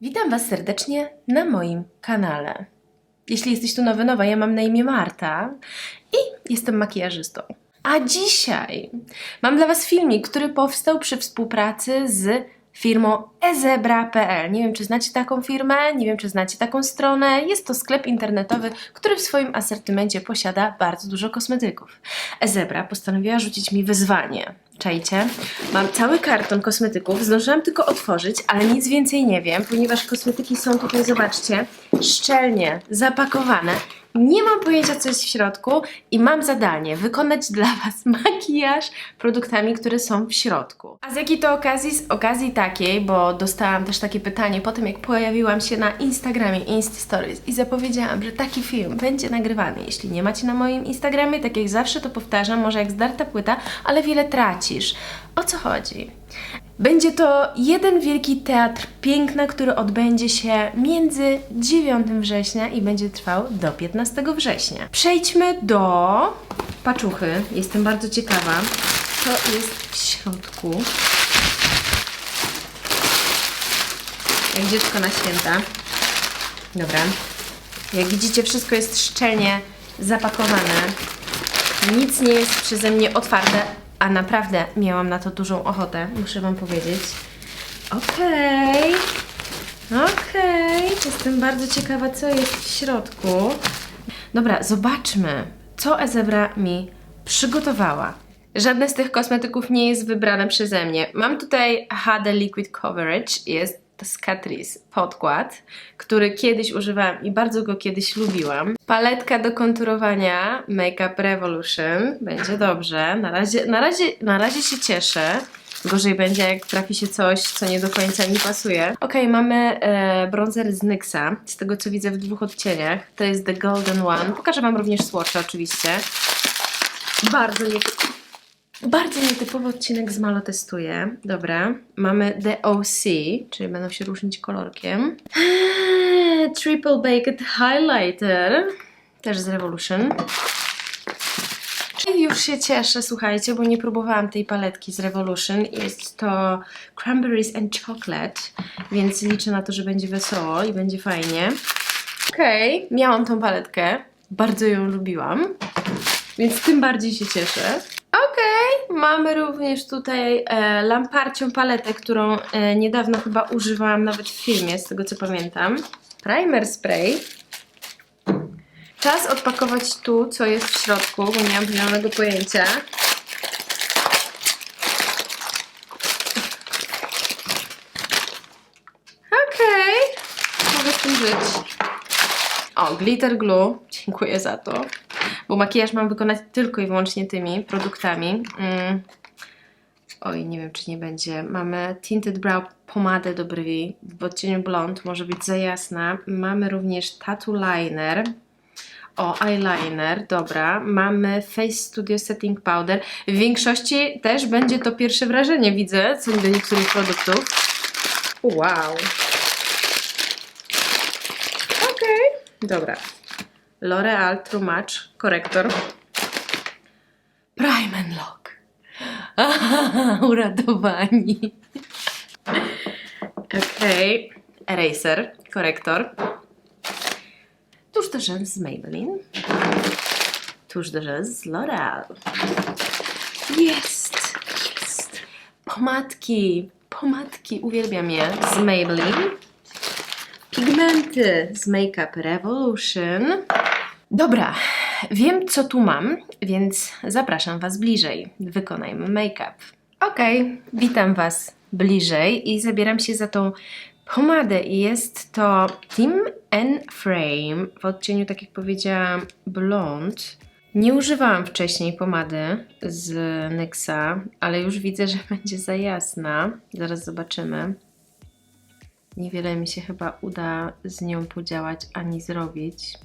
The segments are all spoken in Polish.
Witam Was serdecznie na moim kanale. Jeśli jesteś tu nowy, nowa, ja mam na imię Marta i jestem makijażystą. A dzisiaj mam dla Was filmik, który powstał przy współpracy z firmą ezebra.pl. Nie wiem, czy znacie taką firmę, nie wiem, czy znacie taką stronę. Jest to sklep internetowy, który w swoim asortymencie posiada bardzo dużo kosmetyków. Ezebra postanowiła rzucić mi wyzwanie. Czajcie? Mam cały karton kosmetyków, zdążyłam tylko otworzyć, ale nic więcej nie wiem, ponieważ kosmetyki są tutaj, zobaczcie, szczelnie zapakowane. Nie mam pojęcia, co jest w środku i mam zadanie wykonać dla Was makijaż produktami, które są w środku. A z jakiej to okazji? Z okazji takiej, bo dostałam też takie pytanie po tym, jak pojawiłam się na Instagramie Insta Stories i zapowiedziałam, że taki film będzie nagrywany. Jeśli nie macie na moim Instagramie, tak jak zawsze to powtarzam, może jak zdarta płyta, ale wiele tracisz. O co chodzi? Będzie to jeden wielki teatr piękna, który odbędzie się między 9 września i będzie trwał do 15 września. Przejdźmy do paczuchy. Jestem bardzo ciekawa, co jest w środku. Jak dziecko na święta. Dobra. Jak widzicie, wszystko jest szczelnie zapakowane. Nic nie jest przeze mnie otwarte, a naprawdę miałam na to dużą ochotę, muszę Wam powiedzieć. Okej. Okej. Jestem bardzo ciekawa, co jest w środku. Dobra, zobaczmy, co Ezebra mi przygotowała. Żadne z tych kosmetyków nie jest wybrane przeze mnie. Mam tutaj HD Liquid Coverage, jest z Catrice podkład, który kiedyś używałam i bardzo go kiedyś lubiłam. Paletka do konturowania Makeup Revolution. Będzie dobrze. Na razie, na razie, na razie się cieszę. Gorzej będzie, jak trafi się coś, co nie do końca mi pasuje. Ok, mamy e, bronzer z NYXa, z tego co widzę w dwóch odcieniach. To jest The Golden One. Pokażę Wam również swatche oczywiście. Bardzo nie, bardzo nietypowy odcinek z Malo testuję. Dobra, mamy The OC, czyli będą się różnić kolorkiem. Eee, Triple Baked Highlighter, też z Revolution. I już się cieszę, słuchajcie, bo nie próbowałam tej paletki z Revolution. Jest to Cranberries and Chocolate, więc liczę na to, że będzie wesoło i będzie fajnie. Okej, miałam tą paletkę, bardzo ją lubiłam, więc tym bardziej się cieszę. Okej, mamy również tutaj e, lamparcią paletę, którą e, niedawno chyba używałam nawet w filmie, z tego co pamiętam. Primer spray. Czas odpakować tu, co jest w środku, bo nie mam zielonego pojęcia. Okej, mogę z tym żyć. O, glitter glue, dziękuję za to bo makijaż mam wykonać tylko i wyłącznie tymi produktami. Mm. Oj, nie wiem, czy nie będzie. Mamy Tinted Brow pomadę do brwi w odcieniu blond, może być za jasna. Mamy również Tattoo Liner. O, eyeliner, dobra. Mamy Face Studio Setting Powder. W większości też będzie to pierwsze wrażenie, widzę, co do niektórych produktów. Wow. Okej, dobra. L'Oreal True Match korektor. Prime and Lock. Uradowani. Okej. Eraser, korektor. Tuż do rzęs z Maybelline. Tuż do rzęs z L'Oreal. Jest! Jest! Pomadki! Pomadki, uwielbiam je z Maybelline. Pigmenty z Makeup Revolution. Dobra, wiem co tu mam, więc zapraszam Was bliżej. Wykonajmy make-up. Okej, witam Was bliżej i zabieram się za tą pomadę jest to Tim N Frame w odcieniu, tak jak powiedziałam, blond. Nie używałam wcześniej pomady z NYXa, ale już widzę, że będzie za jasna. Zaraz zobaczymy. Niewiele mi się chyba uda z nią podziałać ani zrobić.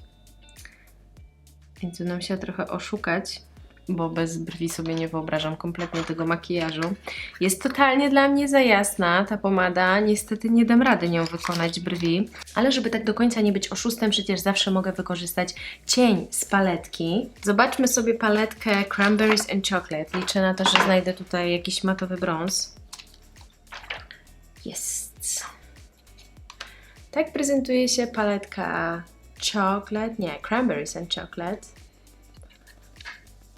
Więc będę musiała trochę oszukać, bo bez brwi sobie nie wyobrażam kompletnie tego makijażu. Jest totalnie dla mnie za jasna ta pomada. Niestety nie dam rady nią wykonać brwi. Ale żeby tak do końca nie być oszustem, przecież zawsze mogę wykorzystać cień z paletki. Zobaczmy sobie paletkę Cranberries and Chocolate. Liczę na to, że znajdę tutaj jakiś matowy brąz. Jest. Tak prezentuje się paletka chocolate, nie, cranberries and chocolate.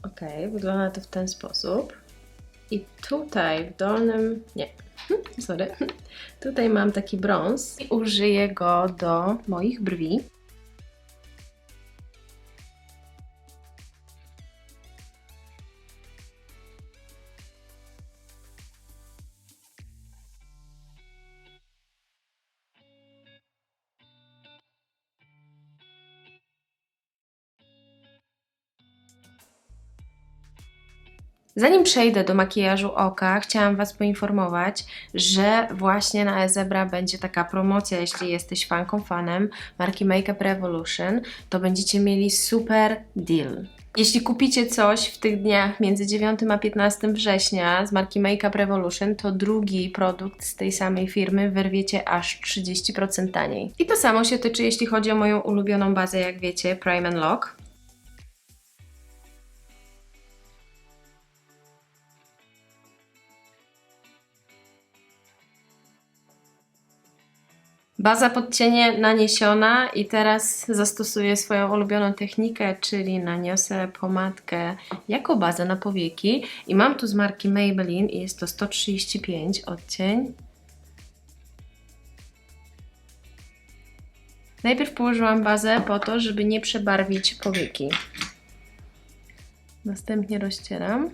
Ok, wygląda to w ten sposób. I tutaj w dolnym, nie, sorry, tutaj mam taki brąz i użyję go do moich brwi. Zanim przejdę do makijażu oka, chciałam Was poinformować, że właśnie na Ezebra będzie taka promocja, jeśli jesteś fanką, fanem marki Makeup Revolution, to będziecie mieli super deal. Jeśli kupicie coś w tych dniach między 9 a 15 września z marki Makeup Revolution, to drugi produkt z tej samej firmy wyrwiecie aż 30% taniej. I to samo się tyczy, jeśli chodzi o moją ulubioną bazę, jak wiecie, Prime Lock. Baza pod cienie naniesiona i teraz zastosuję swoją ulubioną technikę, czyli naniosę pomadkę jako bazę na powieki i mam tu z marki Maybelline i jest to 135 odcień. Najpierw położyłam bazę po to, żeby nie przebarwić powieki. Następnie rozcieram.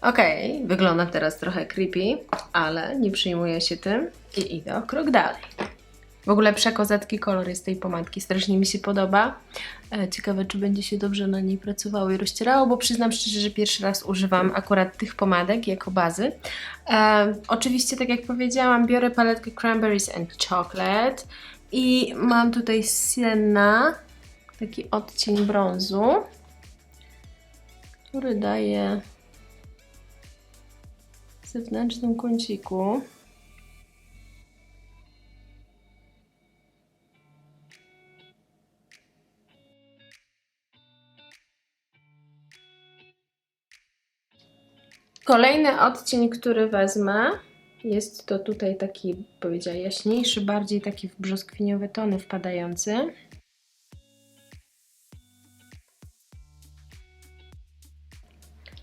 Okej, wygląda teraz trochę creepy, ale nie przyjmuję się tym i idę o krok dalej. W ogóle przekozacki kolor jest tej pomadki, strasznie mi się podoba. E, Ciekawe, czy będzie się dobrze na niej pracowało i rozcierało, bo przyznam szczerze, że pierwszy raz używam akurat tych pomadek jako bazy. E, oczywiście, tak jak powiedziałam, biorę paletkę Cranberries and Chocolate i mam tutaj Sienna, taki odcień brązu, który daje zewnętrznym kąciku. Kolejny odcień, który wezmę, jest to tutaj taki, powiedziała, jaśniejszy, bardziej taki w brzoskwiniowe tony wpadający.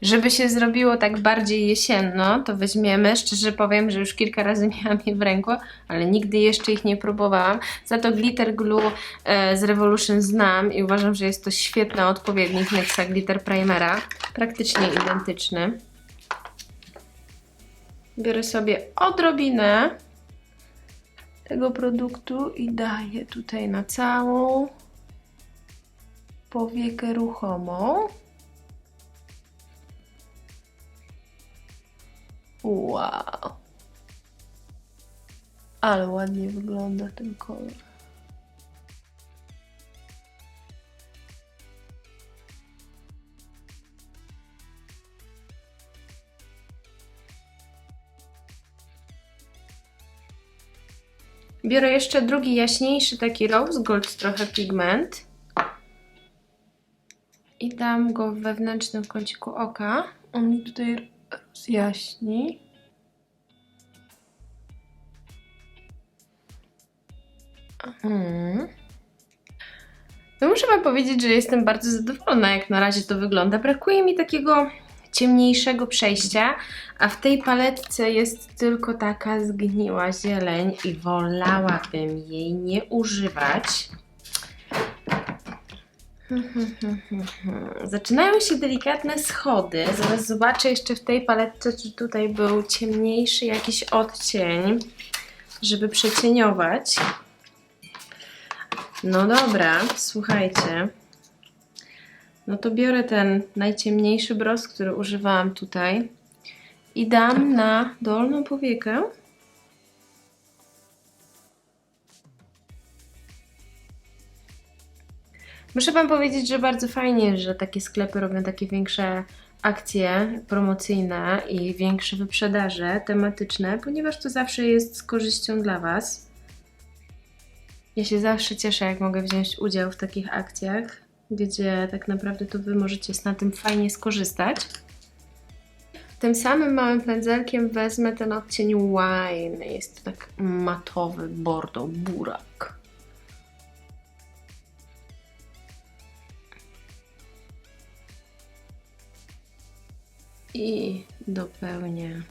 Żeby się zrobiło tak bardziej jesienno, to weźmiemy, szczerze powiem, że już kilka razy miałam je w ręku, ale nigdy jeszcze ich nie próbowałam. Za to Glitter Glue e, z Revolution znam i uważam, że jest to świetny odpowiednik Nexa Glitter Primera, praktycznie identyczny. Biorę sobie odrobinę tego produktu i daję tutaj na całą powiekę ruchomą. Wow. Ale ładnie wygląda ten kolor. Biorę jeszcze drugi jaśniejszy taki rose gold trochę pigment i dam go w wewnętrznym kąciku oka. On mi tutaj rozjaśni. Mhm. No muszę Wam powiedzieć, że jestem bardzo zadowolona, jak na razie to wygląda. Brakuje mi takiego ciemniejszego przejścia, a w tej paletce jest tylko taka zgniła zieleń i wolałabym jej nie używać. Zaczynają się delikatne schody. Zaraz zobaczę jeszcze w tej paletce, czy tutaj był ciemniejszy jakiś odcień, żeby przecieniować. No dobra, słuchajcie. No to biorę ten najciemniejszy brąz, który używałam tutaj i dam na dolną powiekę. Muszę Wam powiedzieć, że bardzo fajnie, że takie sklepy robią takie większe akcje promocyjne i większe wyprzedaże tematyczne, ponieważ to zawsze jest z korzyścią dla Was. Ja się zawsze cieszę, jak mogę wziąć udział w takich akcjach gdzie tak naprawdę to Wy możecie na tym fajnie skorzystać. Tym samym małym pędzelkiem wezmę ten odcień wine. Jest to tak matowy bordo burak. I dopełnię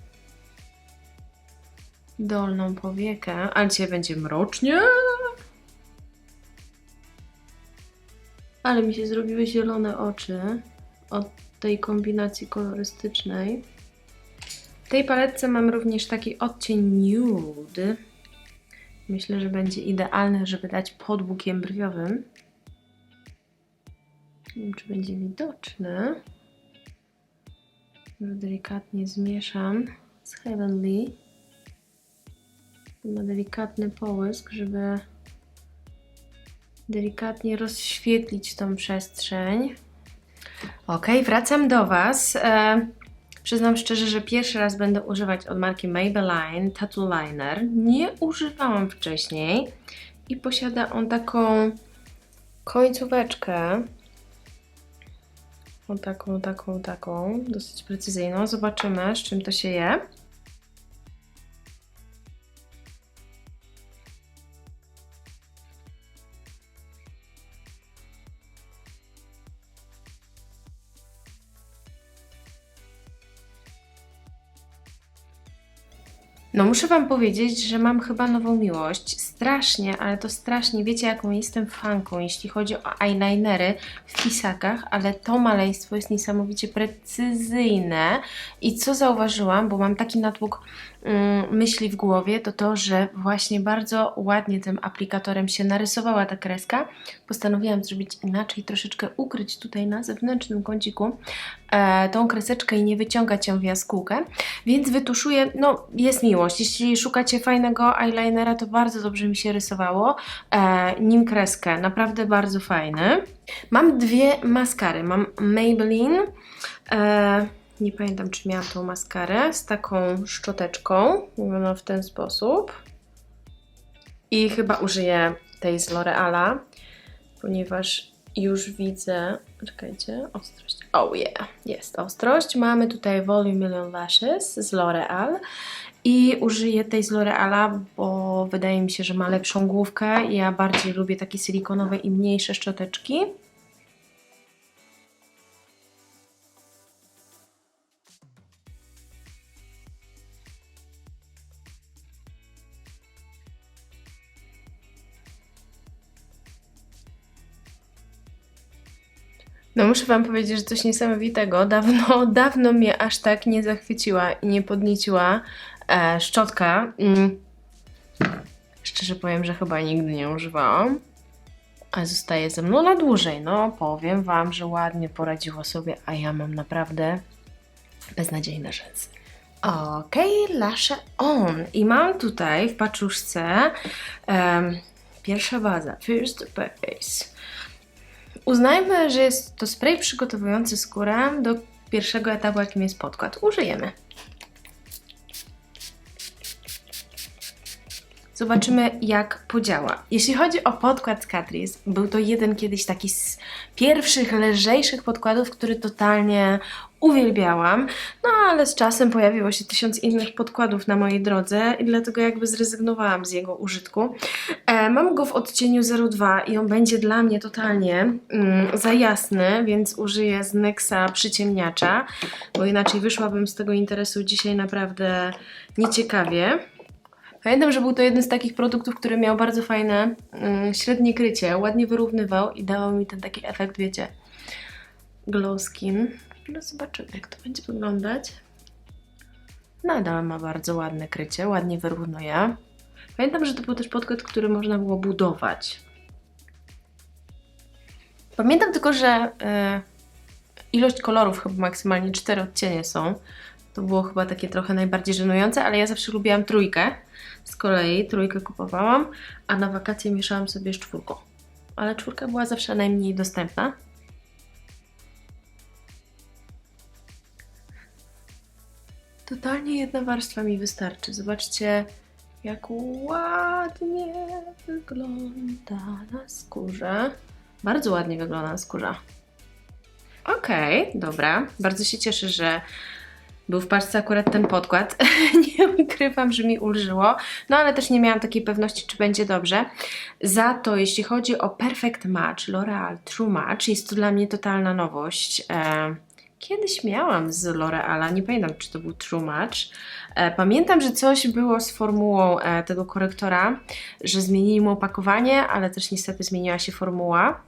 dolną powiekę, ale dzisiaj będzie mrocznie. Ale mi się zrobiły zielone oczy od tej kombinacji kolorystycznej. W tej paletce mam również taki odcień nude. Myślę, że będzie idealny, żeby dać pod łukiem brwiowym. Nie wiem, czy będzie widoczny. Delikatnie zmieszam z Heavenly. Ma delikatny połysk, żeby delikatnie rozświetlić tą przestrzeń. Ok, wracam do Was. E, przyznam szczerze, że pierwszy raz będę używać od marki Maybelline Tattoo Liner. Nie używałam wcześniej i posiada on taką końcóweczkę. Taką, taką, taką, dosyć precyzyjną. Zobaczymy, z czym to się je. No muszę Wam powiedzieć, że mam chyba nową miłość. Strasznie, ale to strasznie. Wiecie jaką jestem fanką, jeśli chodzi o eyelinery w pisakach, ale to maleństwo jest niesamowicie precyzyjne. I co zauważyłam, bo mam taki natłok mm, myśli w głowie, to to, że właśnie bardzo ładnie tym aplikatorem się narysowała ta kreska. Postanowiłam zrobić inaczej, troszeczkę ukryć tutaj na zewnętrznym kąciku e, tą kreseczkę i nie wyciągać ją w jaskółkę, więc wytuszuję, no jest miłość. Jeśli szukacie fajnego eyelinera, to bardzo dobrze mi się rysowało e, nim kreskę, naprawdę bardzo fajny. Mam dwie maskary, mam Maybelline, e, nie pamiętam czy miałam tą maskarę, z taką szczoteczką, mówiono w ten sposób i chyba użyję tej z L'Oreala, ponieważ już widzę, czekajcie, ostrość, oh yeah, jest ostrość. Mamy tutaj Volume Million Lashes z L'Oreal i użyję tej z L'Oreala, bo wydaje mi się, że ma lepszą główkę. Ja bardziej lubię takie silikonowe i mniejsze szczoteczki. No muszę Wam powiedzieć, że coś niesamowitego. Dawno, dawno mnie aż tak nie zachwyciła i nie podnieciła e, szczotka. Mm. Szczerze powiem, że chyba nigdy nie używałam. A zostaje ze mną na dłużej. No, powiem Wam, że ładnie poradziło sobie, a ja mam naprawdę beznadziejne rzęsy. Okej, okay, lasze on. I mam tutaj w paczuszce um, pierwsza baza, first base. Uznajmy, że jest to spray przygotowujący skórę do pierwszego etapu, jakim jest podkład. Użyjemy. Zobaczymy, jak podziała. Jeśli chodzi o podkład z Catrice, był to jeden kiedyś taki z pierwszych, lżejszych podkładów, który totalnie uwielbiałam, no ale z czasem pojawiło się tysiąc innych podkładów na mojej drodze i dlatego jakby zrezygnowałam z jego użytku. E, mam go w odcieniu 02 i on będzie dla mnie totalnie mm, za jasny, więc użyję z NYXa przyciemniacza, bo inaczej wyszłabym z tego interesu dzisiaj naprawdę nieciekawie. Pamiętam, że był to jeden z takich produktów, który miał bardzo fajne yy, średnie krycie, ładnie wyrównywał i dawał mi ten taki efekt, wiecie, glow skin. No zobaczymy, jak to będzie wyglądać. Nadal ma bardzo ładne krycie, ładnie wyrównuje. Pamiętam, że to był też podkład, który można było budować. Pamiętam tylko, że yy, ilość kolorów, chyba maksymalnie cztery odcienie są. To było chyba takie trochę najbardziej żenujące, ale ja zawsze lubiłam trójkę. Z kolei trójkę kupowałam, a na wakacje mieszałam sobie z czwórką. Ale czwórka była zawsze najmniej dostępna. Totalnie jedna warstwa mi wystarczy. Zobaczcie, jak ładnie wygląda na skórze. Bardzo ładnie wygląda na skórze. Okej, dobra. Bardzo się cieszę, że był w paczce akurat ten podkład. nie ukrywam, że mi ulżyło, no ale też nie miałam takiej pewności, czy będzie dobrze. Za to, jeśli chodzi o Perfect Match, L'Oreal True Match, jest to dla mnie totalna nowość. E, kiedyś miałam z L'Oreala, nie pamiętam, czy to był True Match. E, pamiętam, że coś było z formułą e, tego korektora, że zmienili mu opakowanie, ale też niestety zmieniła się formuła.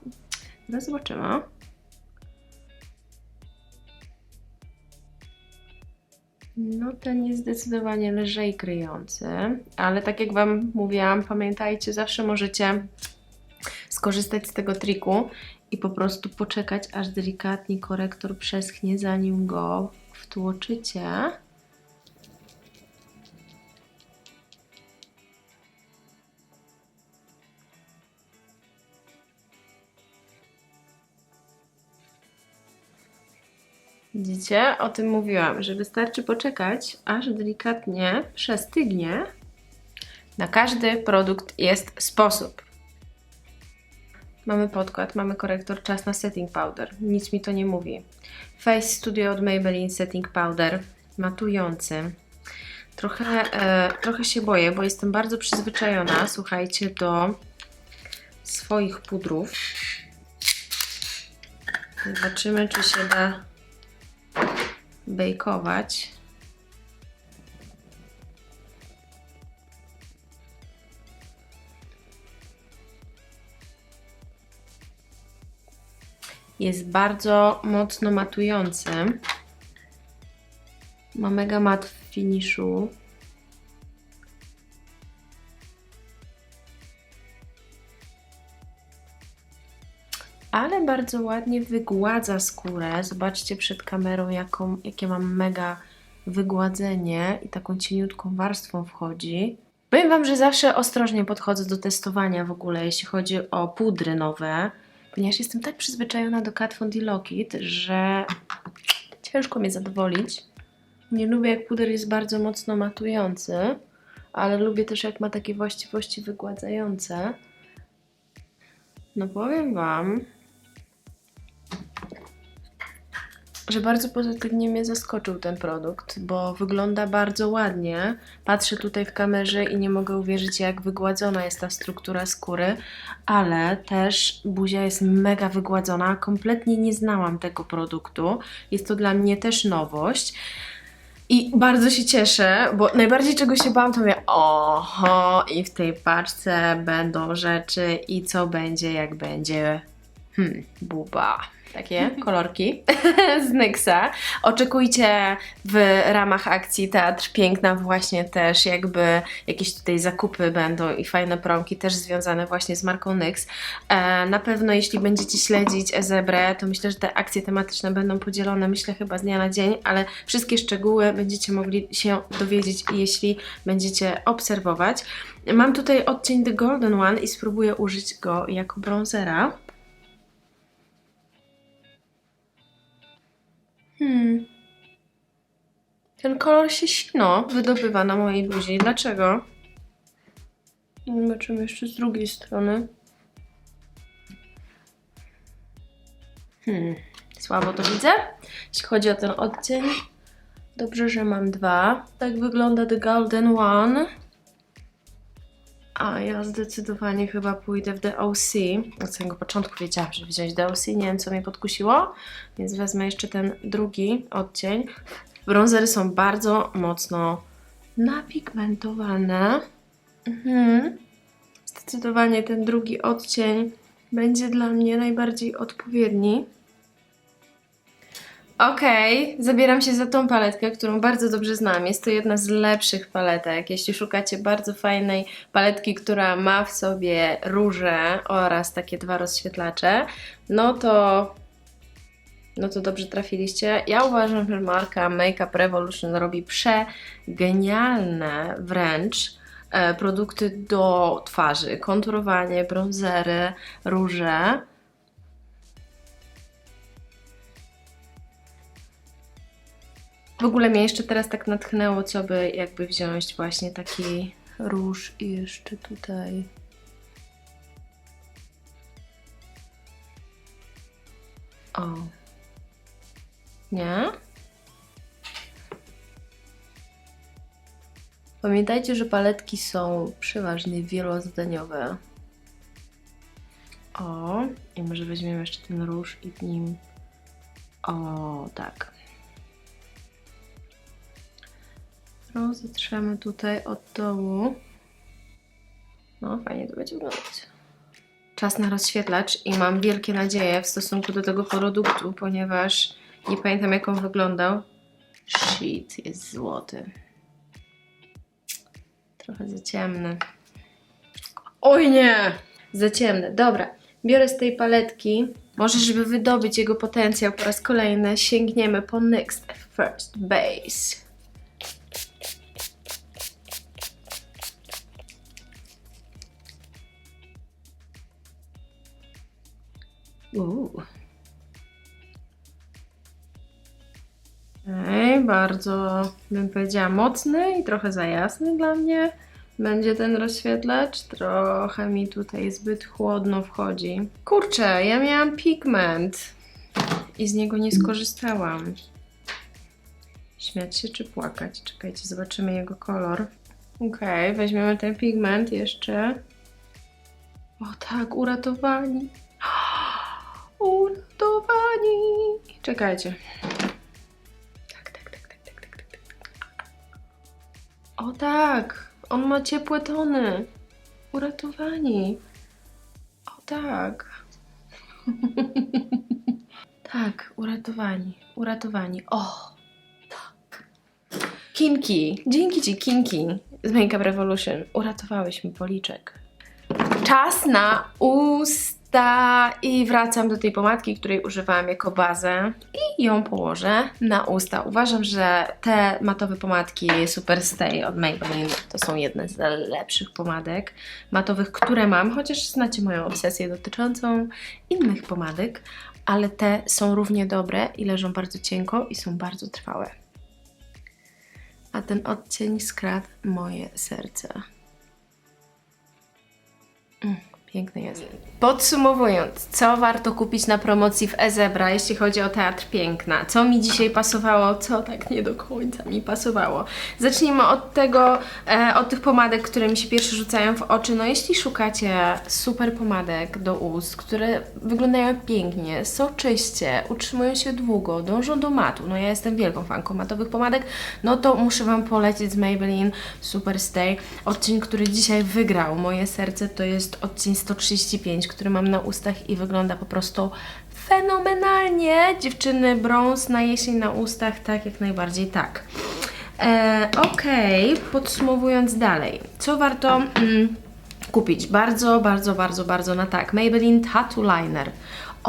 Teraz zobaczymy. No ten jest zdecydowanie lżej kryjący, ale tak jak Wam mówiłam, pamiętajcie, zawsze możecie skorzystać z tego triku i po prostu poczekać, aż delikatnie korektor przeschnie, zanim go wtłoczycie. Widzicie? O tym mówiłam, że wystarczy poczekać, aż delikatnie przestygnie. Na każdy produkt jest sposób. Mamy podkład, mamy korektor, czas na setting powder. Nic mi to nie mówi. Face Studio od Maybelline Setting Powder, matujący. Trochę, e, trochę się boję, bo jestem bardzo przyzwyczajona, słuchajcie, do swoich pudrów. Zobaczymy, czy się da bejkować. Jest bardzo mocno matujący. Ma mega mat w finiszu. Ale bardzo ładnie wygładza skórę. Zobaczcie przed kamerą, jaką, jakie mam mega wygładzenie i taką cieniutką warstwą wchodzi. Powiem Wam, że zawsze ostrożnie podchodzę do testowania w ogóle, jeśli chodzi o pudry nowe, ponieważ jestem tak przyzwyczajona do Kat Von D Lockit, że ciężko mnie zadowolić. Nie lubię, jak puder jest bardzo mocno matujący, ale lubię też, jak ma takie właściwości wygładzające. No powiem Wam, że bardzo pozytywnie mnie zaskoczył ten produkt, bo wygląda bardzo ładnie. Patrzę tutaj w kamerze i nie mogę uwierzyć, jak wygładzona jest ta struktura skóry, ale też buzia jest mega wygładzona. Kompletnie nie znałam tego produktu. Jest to dla mnie też nowość. I bardzo się cieszę, bo najbardziej czego się bałam, to mówię, oho, i w tej paczce będą rzeczy i co będzie, jak będzie. Hmm, buba takie kolorki z Nyxa. Oczekujcie w ramach akcji Teatr Piękna właśnie też jakby jakieś tutaj zakupy będą i fajne promki też związane właśnie z marką Nyx. E, na pewno jeśli będziecie śledzić Ezebrę, to myślę, że te akcje tematyczne będą podzielone myślę chyba z dnia na dzień, ale wszystkie szczegóły będziecie mogli się dowiedzieć jeśli będziecie obserwować. Mam tutaj odcień The Golden One i spróbuję użyć go jako bronzera. Hmm. Ten kolor się sino wydobywa na mojej buzi. Dlaczego? Zobaczymy jeszcze z drugiej strony. Hmm. Słabo to widzę. Jeśli chodzi o ten odcień, dobrze, że mam dwa. Tak wygląda The Golden One. A ja zdecydowanie chyba pójdę w The OC. Od samego początku wiedziałam, że wziąć The OC. Nie wiem, co mnie podkusiło, więc wezmę jeszcze ten drugi odcień. Bronzery są bardzo mocno napigmentowane. Mhm. Zdecydowanie ten drugi odcień będzie dla mnie najbardziej odpowiedni. Okej, zabieram się za tą paletkę, którą bardzo dobrze znam. Jest to jedna z lepszych paletek. Jeśli szukacie bardzo fajnej paletki, która ma w sobie róże oraz takie dwa rozświetlacze, no to no to dobrze trafiliście. Ja uważam, że marka Makeup Revolution robi przegenialne wręcz e, produkty do twarzy. Konturowanie, bronzery, róże. W ogóle mnie jeszcze teraz tak natchnęło, co by jakby wziąć właśnie taki róż i jeszcze tutaj O. Nie? Pamiętajcie, że paletki są przeważnie wielozdaniowe. O, i może weźmiemy jeszcze ten róż i w nim. O, tak. Rozetrzemy tutaj od dołu. No, fajnie to będzie wyglądać. Czas na rozświetlacz i mam wielkie nadzieje w stosunku do tego produktu, ponieważ nie pamiętam jak on wyglądał. Shit, jest złoty. Trochę za ciemny. Oj nie! Za ciemne. Dobra, biorę z tej paletki. Może, żeby wydobyć jego potencjał po raz kolejny, sięgniemy po Next First Base. Uuu. Ej, bardzo bym powiedziała mocny i trochę za jasny dla mnie. Będzie ten rozświetlacz. Trochę mi tutaj zbyt chłodno wchodzi. Kurczę, ja miałam pigment i z niego nie skorzystałam. Śmiać się czy płakać? Czekajcie, zobaczymy jego kolor. Okej, weźmiemy ten pigment jeszcze. O tak, uratowani. Uratowani. Czekajcie. Tak, tak, tak, tak, tak, tak, tak, tak. O tak, on ma ciepłe tony. Uratowani. O tak. tak, uratowani, uratowani. O, tak. Kinki, dzięki Ci Kinki z Makeup Revolution uratowałeś mi policzek. Czas na usta i wracam do tej pomadki, której używałam jako bazę i ją położę na usta. Uważam, że te matowe pomadki Super Stay od Maybelline to są jedne z lepszych pomadek matowych, które mam, chociaż znacie moją obsesję dotyczącą innych pomadek, ale te są równie dobre i leżą bardzo cienko i są bardzo trwałe. A ten odcień skradł moje serce. Mm, piękny jest. Podsumowując, co warto kupić na promocji w Ezebra, jeśli chodzi o Teatr Piękna? Co mi dzisiaj pasowało, co tak nie do końca mi pasowało? Zacznijmy od tego, e, od tych pomadek, które mi się pierwsze rzucają w oczy. No jeśli szukacie super pomadek do ust, które wyglądają pięknie, soczyście, utrzymują się długo, dążą do matu, no ja jestem wielką fanką matowych pomadek, no to muszę Wam polecić z Maybelline Super Stay. Odcień, który dzisiaj wygrał moje serce, to jest odcień 135, który mam na ustach i wygląda po prostu fenomenalnie. Dziewczyny, brąz na jesień na ustach, tak jak najbardziej tak. E, Okej, podsumowując dalej, co warto mm, kupić? Bardzo, bardzo, bardzo, bardzo na tak. Maybelline Tattoo Liner.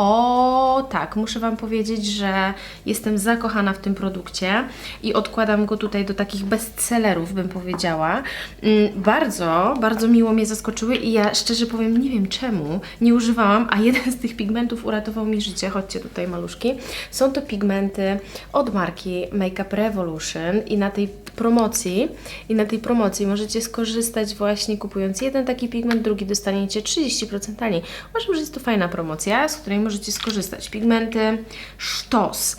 O, tak, muszę Wam powiedzieć, że jestem zakochana w tym produkcie i odkładam go tutaj do takich bestsellerów, bym powiedziała. Mm, Bardzo, bardzo miło mnie zaskoczyły i ja szczerze powiem, nie wiem czemu nie używałam, a jeden z tych pigmentów uratował mi życie. Chodźcie tutaj, maluszki. Są to pigmenty od marki Makeup Revolution i na tej promocji i na tej promocji możecie skorzystać właśnie kupując jeden taki pigment, drugi dostaniecie 30% taniej. Uważam, że jest to fajna promocja, z której możecie skorzystać. Pigmenty sztos.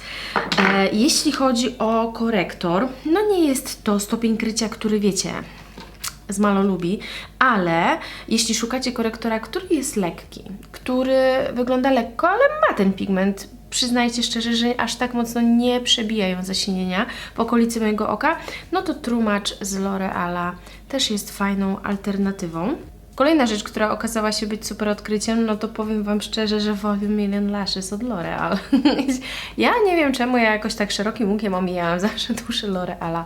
E, jeśli chodzi o korektor, no nie jest to stopień krycia, który wiecie, z Malo lubi, ale jeśli szukacie korektora, który jest lekki, który wygląda lekko, ale ma ten pigment, przyznajcie szczerze, że aż tak mocno nie przebijają zasinienia w okolicy mojego oka, no to True Match z L'Oreala też jest fajną alternatywą. Kolejna rzecz, która okazała się być super odkryciem, no to powiem Wam szczerze, że Volume Million Lashes od L'Oreal. ja nie wiem czemu ja jakoś tak szerokim łukiem omijałam zawsze tuszy L'Oreala,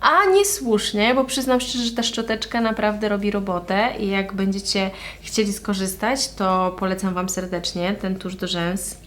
a niesłusznie, bo przyznam szczerze, że ta szczoteczka naprawdę robi robotę i jak będziecie chcieli skorzystać, to polecam Wam serdecznie ten tusz do rzęs.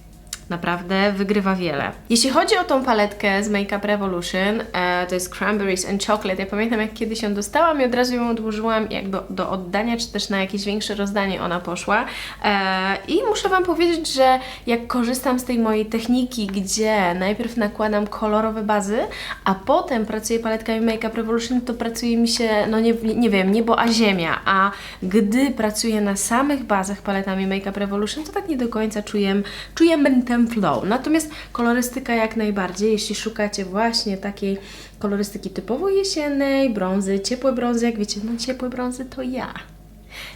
Naprawdę wygrywa wiele. Jeśli chodzi o tą paletkę z Makeup Revolution, e, to jest Cranberries and Chocolate. Ja pamiętam, jak kiedyś ją dostałam i od razu ją odłożyłam jakby do oddania, czy też na jakieś większe rozdanie ona poszła. E, I muszę Wam powiedzieć, że jak korzystam z tej mojej techniki, gdzie najpierw nakładam kolorowe bazy, a potem pracuję paletkami Makeup Revolution, to pracuje mi się, no nie, nie wiem, niebo a ziemia. A gdy pracuję na samych bazach paletami Makeup Revolution, to tak nie do końca czuję, czuję tę Flow. Natomiast kolorystyka jak najbardziej, jeśli szukacie właśnie takiej kolorystyki typowo jesiennej, brązy, ciepłe brązy, jak wiecie, no ciepłe brązy to ja.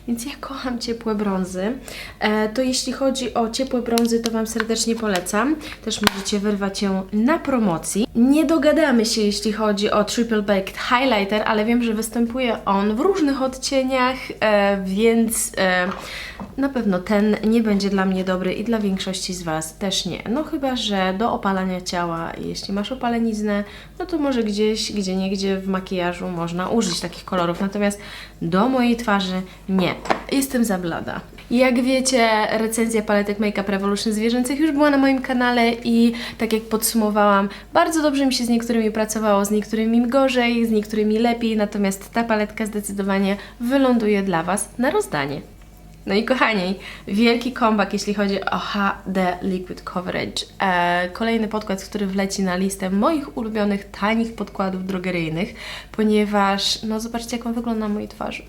Więc ja kocham ciepłe brązy. E, to jeśli chodzi o ciepłe brązy, to Wam serdecznie polecam. Też możecie wyrwać ją na promocji. Nie dogadamy się, jeśli chodzi o Triple Baked Highlighter, ale wiem, że występuje on w różnych odcieniach, e, więc e, na pewno ten nie będzie dla mnie dobry i dla większości z Was też nie. No chyba, że do opalania ciała, jeśli masz opaleniznę, no to może gdzieś, gdzie niegdzie w makijażu można użyć takich kolorów. Natomiast do mojej twarzy nie. Jestem za blada. Jak wiecie, recenzja paletek Make Up Revolution zwierzęcych już była na moim kanale i tak jak podsumowałam, bardzo dobrze mi się z niektórymi pracowało, z niektórymi gorzej, z niektórymi lepiej, natomiast ta paletka zdecydowanie wyląduje dla Was na rozdanie. No i kochani, wielki comeback, jeśli chodzi o HD Liquid Coverage. E, kolejny podkład, który wleci na listę moich ulubionych, tanich podkładów drogeryjnych, ponieważ, no zobaczcie, jak on wygląda na mojej twarzy.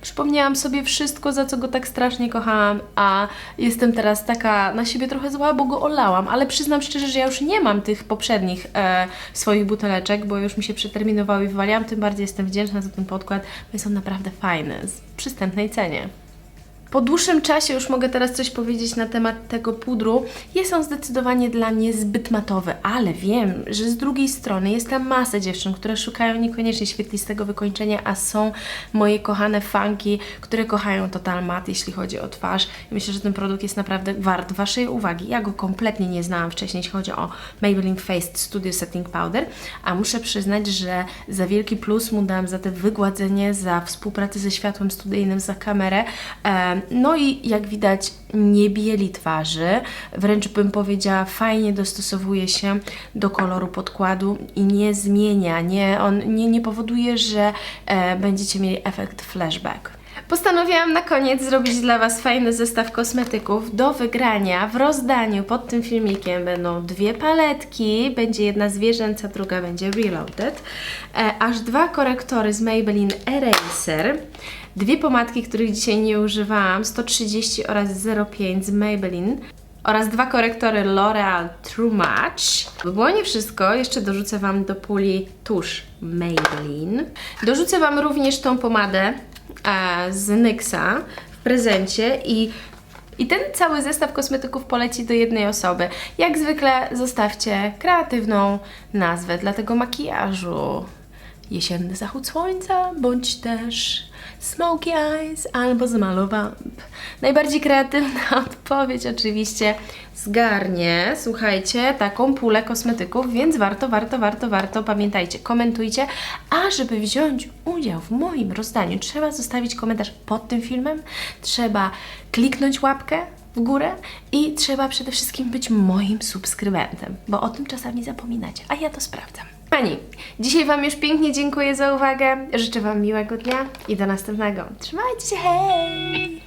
Przypomniałam sobie wszystko, za co go tak strasznie kochałam, a jestem teraz taka na siebie trochę zła, bo go olałam, ale przyznam szczerze, że ja już nie mam tych poprzednich e, swoich buteleczek, bo już mi się przeterminowały i wywaliłam, tym bardziej jestem wdzięczna za ten podkład, bo jest on naprawdę fajny, w przystępnej cenie. Po dłuższym czasie już mogę teraz coś powiedzieć na temat tego pudru. Jest on zdecydowanie dla mnie zbyt matowy, ale wiem, że z drugiej strony jest tam masę dziewczyn, które szukają niekoniecznie świetlistego wykończenia, a są moje kochane fanki, które kochają Total Matte, jeśli chodzi o twarz. Myślę, że ten produkt jest naprawdę wart Waszej uwagi. Ja go kompletnie nie znałam wcześniej, jeśli chodzi o Maybelline Face Studio Setting Powder, a muszę przyznać, że za wielki plus mu dam za te wygładzenie, za współpracę ze światłem studyjnym, za kamerę. No i jak widać, nie bieli twarzy, wręcz bym powiedziała, fajnie dostosowuje się do koloru podkładu i nie zmienia, nie, on nie, nie powoduje, że e, będziecie mieli efekt flashback. Postanowiłam na koniec zrobić dla Was fajny zestaw kosmetyków do wygrania. W rozdaniu pod tym filmikiem będą dwie paletki, będzie jedna zwierzęca, druga będzie reloaded, e, aż dwa korektory z Maybelline Eraser, dwie pomadki, których dzisiaj nie używałam, 130 oraz 05 z Maybelline, oraz dwa korektory L'Oreal True Match. To było nie wszystko, jeszcze dorzucę Wam do puli tusz Maybelline. Dorzucę Wam również tą pomadę e, z NYXa w prezencie i i ten cały zestaw kosmetyków poleci do jednej osoby. Jak zwykle zostawcie kreatywną nazwę dla tego makijażu. Jesienny zachód słońca, bądź też smoky eyes albo zmalowamp. Najbardziej kreatywna odpowiedź oczywiście zgarnie, słuchajcie, taką pulę kosmetyków, więc warto, warto, warto, warto, pamiętajcie, komentujcie, a żeby wziąć udział w moim rozdaniu, trzeba zostawić komentarz pod tym filmem, trzeba kliknąć łapkę w górę i trzeba przede wszystkim być moim subskrybentem, bo o tym czasami zapominacie, a ja to sprawdzam. Pani, dzisiaj Wam już pięknie dziękuję za uwagę, życzę Wam miłego dnia i do następnego. Trzymajcie się, hej!